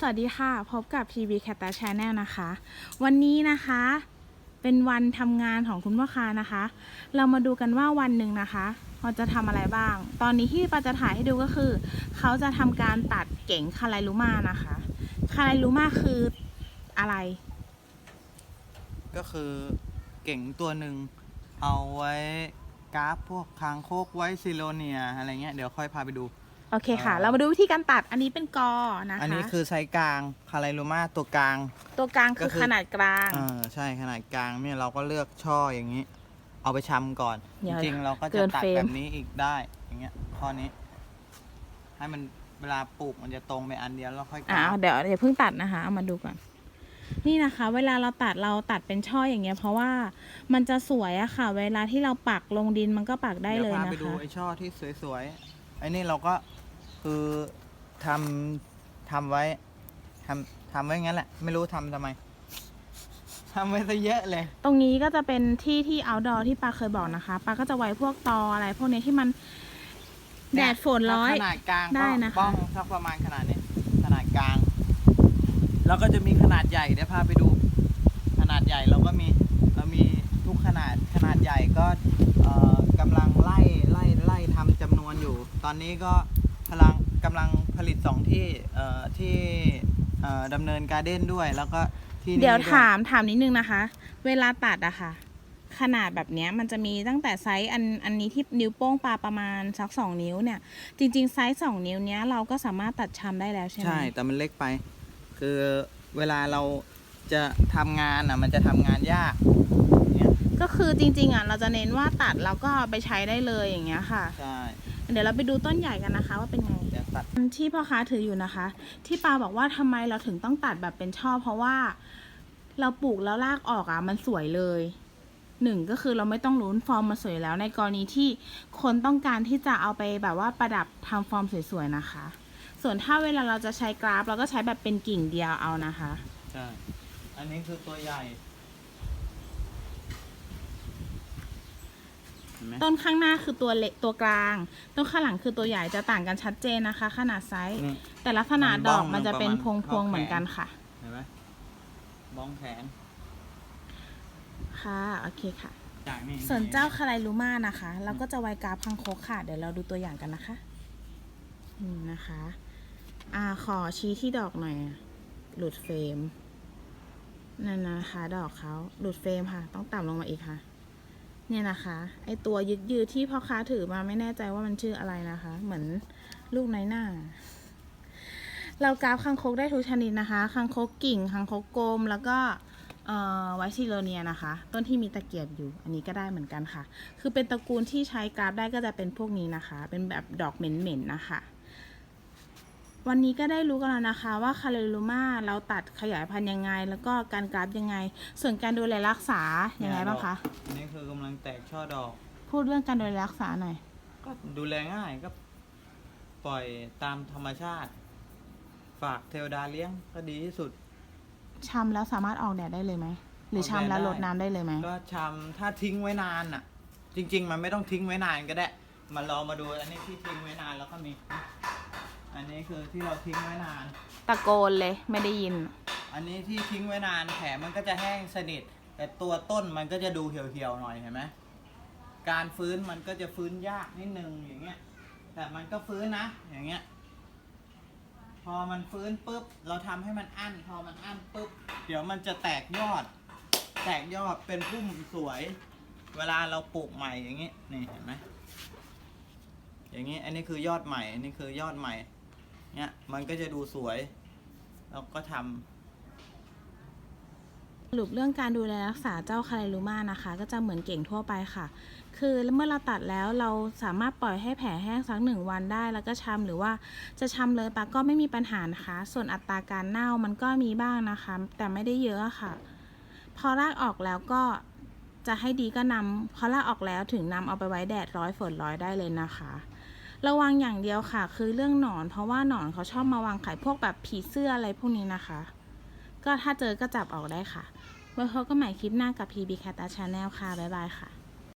สวัสดีค่ะ พบกับ PB c a t a Channel นะคะ วันนี้นะคะ เป็นวันทำงานของคุณพ่อค้านะคะ เรามาดูกันว่าวันหนึ่งนะคะเราจะทำอะไรบ้าง ตอนนี้ที่ปาจะถ่ายให้ดูก็คือ เขาจะทำการตัดเก๋งคาไลลูมานะคะคาไลลูมาคืออะไร ก็คือเก่งตัวหนึ่งเอาไว้กราฟพวกคางโคกไว้ซิโลเนียอะไรเงี้ยเดี๋ยวค่อยพาไปดู อเคค่ะอ่าเรามาดูวิธีการตัดอันนี้เป็นกอนะคะ อันนี้คือไซส์กลางคาไลลูมาตัวกลาง ตัวกลางคือก็คือ ขนาดกลาง เออใช่ขนาดกลางเนี่ยเราก็เลือกช่ออย่างนี้ เอาไปชำก่อน เดี๋จยวริงๆ เราก็เกิจะนตัดเฟรม แบบนี้อีกได้อย่างเงี้ยข้อนี้ ให้มันเวลาปลูกมันจะตรงไปอันเดียวแล้วค่อยกอ่าราฟเดี๋ยวเดี๋ยวเพิ่งตัดนะคะ เอามาดูก่อน นี่นะคะ เวลาเราตัดเราตัดเป็นช่ออย่างเงี้ย เพราะว่ามันจะสวยอะค่ะ เวลาที่เราปักลงดินมันก็ปักได้เลยดี๋วพานะไปดูคะ ไอ้ช่อที่สวยๆไอ้นี่เราก็ คือทำทำไว้ทำทำไว้งั้นแหละ ไม่รู้ทำทำไมทำไว้ซะเยอะเลย ตรงนี้ก็จะเป็นที่ที่ outdoor ที่ปาเคยบอกนะคะปาก็จะไว้พวกตออะไรพวกนี้ที่มันแดดฝนร้อยขนาดกลางได้ก็นะคะบ้องสักประมาณขนาดนี้ ขนาดกลาง แล้วก็จะมีขนาดใหญ่เดี๋ยวพาไปดู ขนาดใหญ่เราก็มีเรามีทุกขนาดขนาดใหญ่ก็เอ่อกำลังไล่ไล่ไล่ทำจำนวนอยู่ ตอนนี้ก็พลัง กำลังผลิตสองที่เอ่อที่เอ่อดำเนินการเด้นด้วย แล้วก็ที่นี่เดี๋ยวด้ถามถามนิดนึงนะคะ เวลาตัดอะค่ะ ขนาดแบบเนี้ยมันจะมีตั้งแต่ไซส์อันอันนี้ที่นิ้วโป้งปลาประมาณสักสองนิ้วเนี่ย จริง ๆ ไซส์สองนิ้วเนี้ยเราก็สามารถตัดชำได้แล้วใช่ไหมใช่ แต่มันเล็กไป คือเวลาเราจะทำงานอะ มันจะทำงานยากเนี่ยก็คือจริง ๆอะเราจะเน้นว่าตัดแล้วก็เอาไปใช้ได้เลยอย่างเงี้ยค่ะ ใช่ เดี๋ยวเราไปดูต้นใหญ่กันนะคะว่าเป็นไงเดี๋ยว ตัด ที่พ่อค้าถืออยู่นะคะ ที่ปาบอกว่าทำไมเราถึงต้องตัดแบบเป็นช่อเพราะว่าเราปลูกแล้วรากออกอะมันสวยเลยหนึ่งก็คือเราไม่ต้องลุ้นฟอร์มมาสวยแล้ว ในกรณีที่คนต้องการที่จะเอาไปแบบว่าประดับทำฟอร์มสวยๆนะคะ ส่วนถ้าเวลาเราจะใช้กราฟ เราก็ใช้แบบเป็นกิ่งเดียวเอานะคะใช่อันนี้คือตัวใหญ่ ห็นไหมต้นข้างหน้าคือตัวเล็กตัวกลาง ต้นข้างหลังคือตัวใหญ่จะต่างกันชัดเจนนะคะ ขนาดไซส์นี่ แต่ลักษณะมันดบ้ออกงมันจะเป็นประพมาณวงๆเท่าแขนเหมือนกันค่ะ เห็นไหมบ้องแขนค่ะโอเคค่ะ จากนี่ส่วนเจ้าคาไลลูมานะคะ เราก็จะไว้กราฟพังโคกค่ะ เดี๋ยวเราดูตัวอย่างกันนะคะนี่นะคะอ่าขอชี้ที่ดอกหน่อยอะหลุดเฟรมนั่นนะคะ ดอกเขาหลุดเฟรมค่ะ ต้องต่ำลงมาอีกค่ะ เนี่ยนะคะ ไอตัวยึดยืดที่พ่อค้าถือมาไม่แน่ใจว่ามันชื่ออะไรนะคะ เหมือนลูกในหน้า เรากราฟคังคกได้ทุกชนิดนะคะคังคกกิ่งคังคกกลมแล้วก็ไวซิโลเนียนะคะ ต้นที่มีตะเกียบอยู่ อันนี้ก็ได้เหมือนกันค่ะ คือเป็นตระกูลที่ใช้กราฟได้ก็จะเป็นพวกนี้นะคะ เป็นแบบดอกเหม็นๆนะคะ วันนี้ก็ได้รู้กันแล้วนะคะว่าคาเลลูมาเราตัดขยายพันธุ์ยังไง แล้วก็การกราฟยังไง ส่วนการดูแลรักษายังไงบ้างคะ อันนี้คือกำลังแตกช่อดอก พูดเรื่องการดูแลรักษาหน่อย ก็ดูแลง่ายก็ปล่อยตามธรรมชาติ ฝากเทวดาเลี้ยงก็ดีที่สุดชำแล้วสามารถออกแดดได้เลยไหม หรือชำแล้วอลอกแดดได้ดน้ำได้เลยไหม ก็ชำถ้าทิ้งไว้นานอะ จริง ๆ มันไม่ต้องทิ้งไว้นานก็ได้มาลองมาดูอันนี้ที่ทิ้งไว้นานแล้วก็มี อันนี้คือที่เราทิ้งไว้นาน ตะโกนเลยไม่ได้ยิน อันนี้ที่ทิ้งไว้นานแผลมันก็จะแห้งสนิท แต่ตัวต้นมันก็จะดูเหี่ยวๆหน่อยเห็นไหมการฟื้นมันก็จะฟื้นยากนิดนึงอย่างเงี้ย แต่มันก็ฟื้นนะ อย่างเงี้ย พอมันฟื้นปุ๊บ เราทำให้มันอั้น พอมันอั้นปุ๊บ เดี๋ยวมันจะแตกยอด แตกยอดเป็นพุ่มสวย เวลาเราปลูกใหม่อย่างงี้นี่เห็นไหมอย่างงี้ อันนี้คือยอดใหม่ อันนี้คือยอดใหม่ เนี่ยมันก็จะดูสวย เราก็ทำสรุปเรื่องการดูแลรักษาเจ้าคาไลลูมานะคะ ก็จะเหมือนเก่งทั่วไปค่ะ คือเมื่อเราตัดแล้วเราสามารถปล่อยให้แผลแห้งสักหนึ่งวันได้ แล้วก็ชำหรือว่าจะชำเลยปะก็ไม่มีปัญหานะคะ ส่วนอัตราการเน่ามันก็มีบ้างนะคะ แต่ไม่ได้เยอะค่ะ พอรากออกแล้วก็จะให้ดีก็นำพอรากออกแล้วถึงนำเอาไปไว้แดดร้อยฝนร้อยได้เลยนะคะ ระวังอย่างเดียวค่ะ คือเรื่องหนอน เพราะว่าหนอนเขาชอบมาวางไข่พวกแบบผีเสื้ออะไรพวกนี้นะคะ ก็ถ้าเจอก็จับออกได้ค่ะไว้พบกันใหม่คลิปหน้ากับ PB Cat Channel ค่ะ บ๊ายบายค่ะ